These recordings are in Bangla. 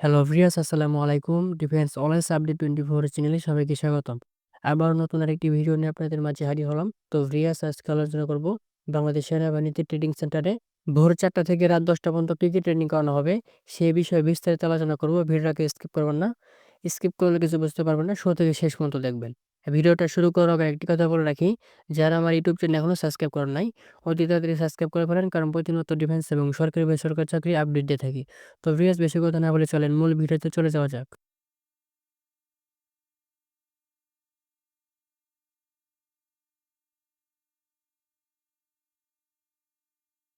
হ্যালো ভিয়াস আসসালামু আলাইকুম। Defence online update twenty four চ্যানেলে সবাইকে স্বাগতম। আবার নতুন আরেকটি ভিডিও নিয়ে আপনাদের মাঝে হারি হলাম। তো ভিয়াস আজকে আলোচনা করব বাংলাদেশ সেনাবাহিনীতে ট্রেডিং সেন্টারে ভোর চারটা থেকে রাত দশটা পর্যন্ত কী কী ট্রেনিং করানো হবে, সে বিষয়ে বিস্তারিত আলোচনা করব। ভিডিওটাকে স্কিপ করবেন না। স্কিপ করলে কিছু বুঝতে পারবেন না। শুরু থেকে শেষ পর্যন্ত দেখবেন। ভিডিওটা শুরু করার আগে একটি কথা বলে রাখি। যারা আমার ইউটিউব চ্যানেল এখনও সাবস্ক্রাইব করেন নাই, অতি তাড়াতাড়ি সাবস্ক্রাইব করে ফেলেন, কারণ প্রতিনিয়ত ডিফেন্স এবং সরকারি বেসরকারি চাকরি আপডেট দিয়ে থাকি। তো ভিউয়ার্স, বেশি কথা না বলে চলেন, মূল ভিডিওতে চলে যাওয়া যাক।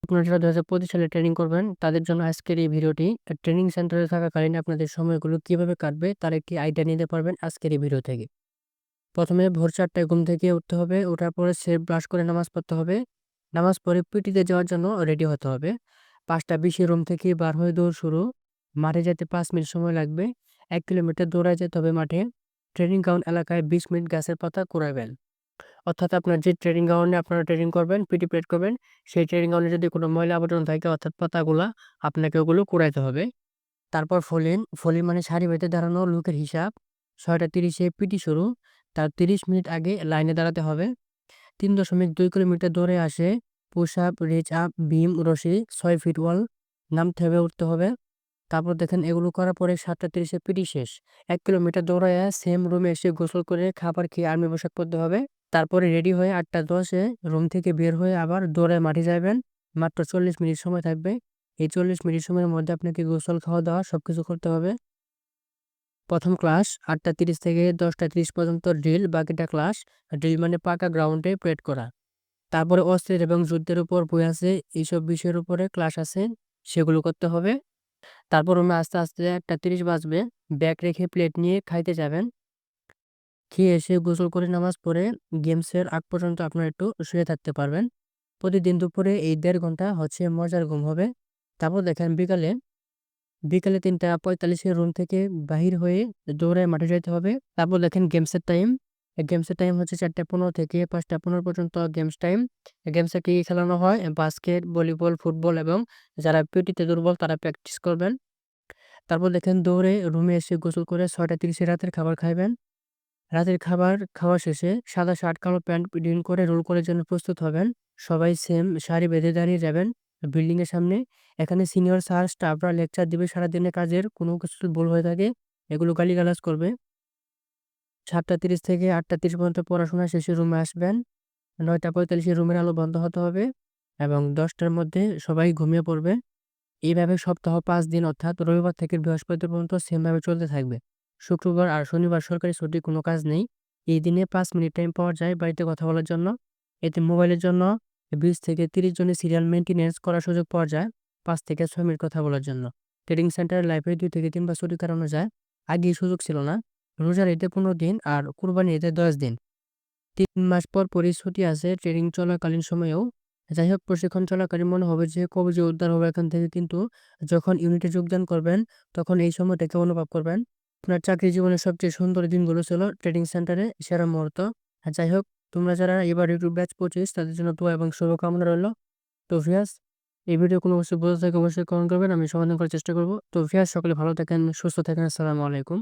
আপনারা যারা দু হাজার পঁচিশ সালে ট্রেনিং করবেন, তাদের জন্য আজকের এই ভিডিওটি ট্রেনিং সেন্টারে থাকাকালীন আপনাদের সময়গুলো কীভাবে কাটবে, তার একটি আইডিয়া নিতে পারবেন আজকের এই ভিডিও থেকে। প্রথমে ভোর চারটায় ঘুম থেকে উঠতে হবে ওঠার পরে সে ব্রাশ করে নামাজ পড়তে হবে। নামাজ পড়ে পিটিতে যাওয়ার জন্য রেডি হতে হবে। পাঁচটা বিশে রুম থেকে বার হয়ে দৌড় শুরু। মাঠে যেতে পাঁচ মিনিট সময় লাগবে। এক কিলোমিটার দৌড়ায় যেতে হবে মাঠে। ট্রেনিং গ্রাউন্ড এলাকায় বিশ মিনিট গাছের পাতা কুড়াবেন। অর্থাৎ আপনার যে ট্রেনিং গ্রাউন্ডে আপনারা ট্রেনিং করবেন, পিটি প্লেট করবেন, সেই ট্রেনিং গ্রাউন্ডে যদি কোনো ময়লা আবর্জনা থাকে, অর্থাৎ পাতাগুলো, আপনাকে ওগুলো কুড়াইতে হবে। তারপর ফলিন ফলিন মানে সারি বেঁধে দাঁড়ানো লোকের হিসাব। ছয়টা তিরিশে পিটি শুরু। তার তিরিশ মিনিট আগে লাইনে দাঁড়াতে হবে। তিন দশমিক দুই কিলোমিটার দৌড়ে আসে। Push up, reach up beam রশি, ছয় ফিট ওয়াল নামতে হবে উঠতে হবে। তারপর দেখেন এগুলো করার পরে সাতটা তিরিশে পিটি শেষ। এক কিলোমিটার দৌড়ায় সেম রুমে এসে গোসল করে খাবার খেয়ে আর্মি পোশাক পরতে হবে। তারপরে রেডি হয়ে আটটা দশে রুম থেকে বের হয়ে আবার দৌড়ায় মাঠে যাবেন। মাত্র চল্লিশ মিনিট সময় থাকবে। এই চল্লিশ মিনিট সময়ের মধ্যে আপনাকে গোসল খাওয়া দাওয়া সব কিছু করতে হবে। প্রথম ক্লাস আটটা তিরিশ থেকে দশটা তিরিশ পর্যন্ত ড্রিল বাকিটা ক্লাস ড্রিল মানে পাকা গ্রাউন্ডে প্রেড করা। তারপরে অস্ত্রের এবং যুদ্ধের উপর বই আছে, এইসব বিষয়ের উপরে ক্লাস আছে, সেগুলো করতে হবে। তারপর রুমে আস্তে আস্তে একটা তিরিশ বাজবে, ব্যাগ রেখে প্লেট নিয়ে খাইতে যাবেন। খেয়ে এসে গোসল করে নামাজ পড়ে গেমসের আগ পর্যন্ত আপনারা একটু শুয়ে থাকতে পারবেন। প্রতিদিন দুপুরে এই দেড় ঘণ্টা হচ্ছে মজার ঘুম হবে। তারপর দেখেন বিকালে বিকালে তিনটা পঁয়তাল্লিশে রুম থেকে বাহির হয়ে দৌড়ে মাঠে যেতে হবে। তারপর দেখেন গেমসের টাইম গেমসের টাইম হচ্ছে চারটা পনেরো থেকে পাঁচটা পনেরো পর্যন্ত গেমস টাইম গেমসে কি খেলানো হয়? বাস্কেট ভলিবল ফুটবল এবং যারা পিটিতে দুর্বল তারা প্র্যাকটিস করবেন। তারপর দেখেন দৌড়ে রুমে এসে গোসল করে ছয়টা তিরিশে রাতের খাবার খাইবেন। রাতের খাবার খাওয়া শেষে সাদা শার্ট, কালো প্যান্ট ডিন করে রোল করার জন্য প্রস্তুত হবেন। সবাই সেম শাড়ি বেঁধে দাঁড়িয়ে যাবেন। বিল্ডিং এর সামনে। এখানে সিনিয়র স্যার, স্টাফরা লেকচার দিবে সারাদিনের কাজের, কোনো কিছু ভুল হয়ে থাকে, এগুলো গালিগালাজ করবে। সাতটা তিরিশ থেকে আটটা তিরিশ পর্যন্ত পড়াশোনা শেষে রুমে আসবেন। নয়টা পঁয়তাল্লিশে রুমের আলো বন্ধ হতে হবে এবং দশটার মধ্যে সবাই ঘুমিয়ে পড়বে। এইভাবে সপ্তাহ পাঁচ দিন, অর্থাৎ রবিবার থেকে বৃহস্পতি পর্যন্ত সেমভাবে চলতে থাকবে। শুক্রবার আর শনিবার সরকারি ছুটি, কোনো কাজ নেই। এই দিনে পাঁচ মিনিট টাইম পাওয়া যায় বাড়িতে কথা বলার জন্য। এতে মোবাইলের জন্য বিশ থেকে তিরিশ জনের সিরিয়াল মেনটেন্যান্স করার সুযোগ পাওয়া যায় পাঁচ থেকে ছয় মিনিট কথা বলার জন্য। ট্রেডিং সেন্টার লাইফে দুই থেকে তিনবার ছুটি কাটানো যায়। আগে সুযোগ ছিল না। রোজার ঈদে পনেরো দিন আর কুরবানি ঈদে দশ দিন। তিন মাস পর ছুটি আছে ট্রেনিং চলাকালীন সময়েও। যাই হোক প্রশিক্ষণ চলাকালীন মনে হবে যে কবে যে উদ্ধার হবে এখান থেকে কিন্তু যখন ইউনিটে যোগদান করবেন, তখন এই সময়টাকে অনুভব করবেন। আপনার চাকরি জীবনের সবচেয়ে সুন্দর দিনগুলো ছিল ট্রেডিং সেন্টারে সেরা মুহূর্ত। যাই হোক তোমরা যারা এবার ইউটিউব ব্যাচ পঁচিশ তাদের জন্য দোয়া এবং শুভকামনা রইল। তো ভিয়াস এই ভিডিও কোনো অবশ্যই বোঝা থাকে অবশ্যই কমেন্ট করবেন, আমি সমাধান করার চেষ্টা করব। তো ভিয়াস সকলে ভালো থাকেন, সুস্থ থাকেন, আসসালামু আলাইকুম।